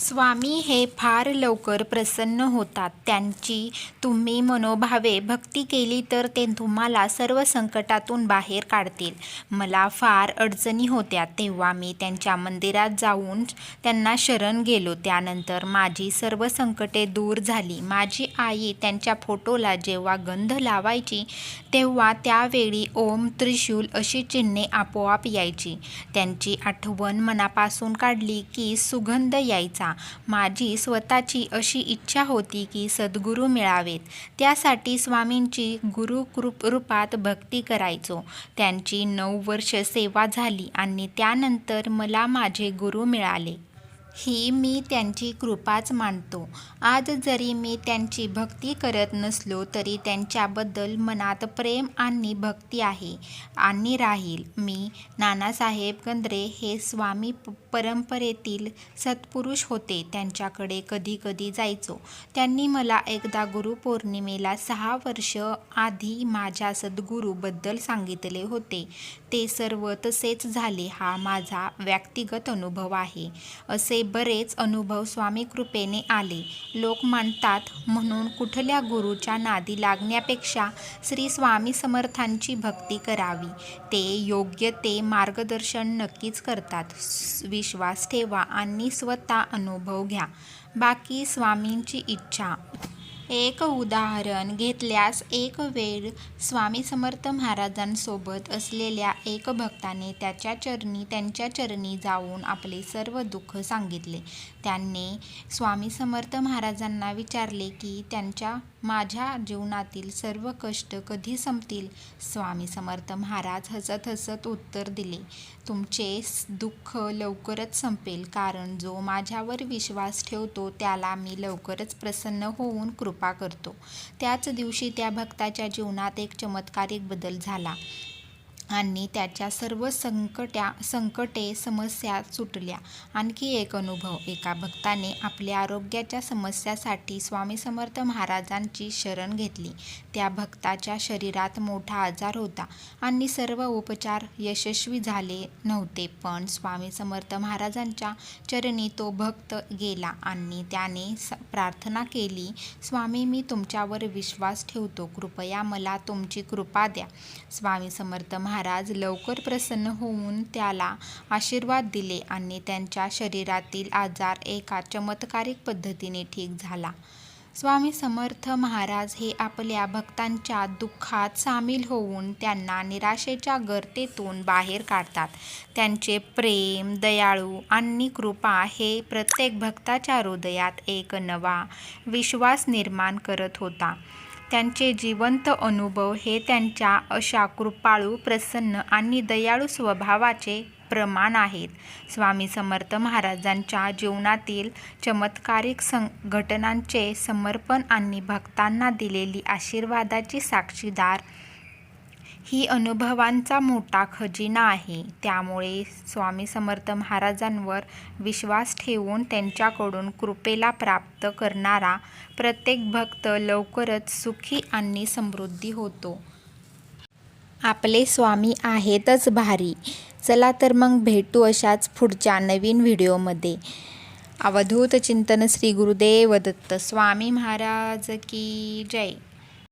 स्वामी हे फार लवकर प्रसन्न होतात. त्यांची तुम्ही मनोभावे भक्ती केली तर ते तुम्हाला सर्व संकटातून बाहेर काढतील. मला फार अडचणी होत्या तेव्हा मी त्यांच्या मंदिरात जाऊन त्यांना शरण गेलो. त्यानंतर माझी सर्व संकटे दूर झाली. माझी आई त्यांच्या फोटोला जेव्हा गंध लावायची तेव्हा त्यावेळी ओम, त्रिशूल अशी चिन्हे आपोआप यायची. त्यांची आठवण मनापासून काढली की सुगंध यायचा. माझी स्वतःची अशी इच्छा होती की सद्गुरू मिळावेत. त्यासाठी स्वामींची गुरुरूपात भक्ती करायचो. त्यांची नऊ वर्ष सेवा झाली आणि त्यानंतर मला माझे गुरु मिळाले. ही मी त्यांची कृपाच मानतो. आज जरी मी त्यांची भक्ती करत नसलो तरी त्यांच्याबद्दल मनात प्रेम आणि भक्ती आहे आणि राहील. मी नानासाहेब गंद्रे हे स्वामी परंपरेतील सत्पुरुष होते. त्यांच्याकडे कधी कधी जायचो. त्यांनी मला एकदा गुरुपौर्णिमेला सहा वर्ष आधी माझ्या सद्गुरूबद्दल सांगितले होते. ते सर्व तसेच झाले हा माझा व्यक्तिगत अनुभव आहे. असे बरेच अनुभव स्वामीकृपेने आले. लोक म्हणतात म्हणून कुठल्या गुरूच्या नादी लागण्यापेक्षा श्री स्वामी समर्थांची भक्ती करावी. ते योग्य ते मार्गदर्शन नक्कीच करतात. विश्वास ठेवा आणि स्वतः अनुभव घ्या. बाकी स्वामींची इच्छा. एक उदाहरण घेतल्यास एक वेळ स्वामी समर्थ महाराजांसोबत असलेल्या एक भक्ताने त्याच्या चरणी त्यांच्या चरणी जाऊन आपले सर्व दुःख सांगितले. त्याने स्वामी समर्थ महाराजांना विचारले की त्यांच्या माझ्या जीवनातील सर्व कष्ट कधी संपतील? स्वामी समर्थ महाराज हसत हसत उत्तर दिले, तुमचे दुःख लवकरच संपेल कारण जो माझ्यावर विश्वास ठेवतो त्याला मी लवकरच प्रसन्न होऊन कृपा करतो. त्याच दिवशी त्या भक्ताच्या जीवनात एक चमत्कारिक बदल झाला आणि त्याच्या सर्व संकट्या संकटे समस्या सुटल्या. आणखी एक अनुभव. एका भक्ताने आपल्या आरोग्याच्या समस्यासाठी स्वामी समर्थ महाराजांची शरण घेतली. त्या भक्ताच्या शरीरात मोठा आजार होता आणि सर्व उपचार यशस्वी झाले नव्हते. पण स्वामी समर्थ महाराजांच्या चरणी तो भक्त गेला आणि त्याने प्रार्थना केली, स्वामी मी तुमच्यावर विश्वास ठेवतो. कृपया मला तुमची कृपा द्या. स्वामी समर्थ महाराज महाराज लवकर प्रसन्न होऊन त्याला आशीर्वाद दिले आणि त्यांच्या शरीरातील आजार एका चमत्कारिक पद्धतीने ठीक झाला. स्वामी समर्थ महाराज हे आपल्या भक्तांच्या दुःखात सामील होऊन त्यांना निराशेच्या गर्तेतून बाहेर काढतात. त्यांचे प्रेम, दयाळू आणि कृपा हे प्रत्येक भक्ताच्या हृदयात एक नवा विश्वास निर्माण करत होता. त्यांचे जिवंत अनुभव हे त्यांच्या अशा कृपाळू, प्रसन्न आणि दयाळू स्वभावाचे प्रमाण आहेत. स्वामी समर्थ महाराजांच्या जीवनातील चमत्कारिक घटनांचे समर्पण आणि भक्तांना दिलेली आशीर्वादाची साक्षीदार ही अनुभवांचा मोठा खजिना आहे. त्यामुळे स्वामी समर्थ महाराजांवर विश्वास ठेवून त्यांच्याकडून कृपेला प्राप्त करणारा प्रत्येक भक्त लवकरच सुखी आणि समृद्धी होतो. आपले स्वामी आहेतच भारी. चला तर मग भेटू अशाच पुढच्या नवीन व्हिडिओमध्ये. अवधूत चिंतन श्री गुरुदेव दत्त स्वामी महाराज की जय.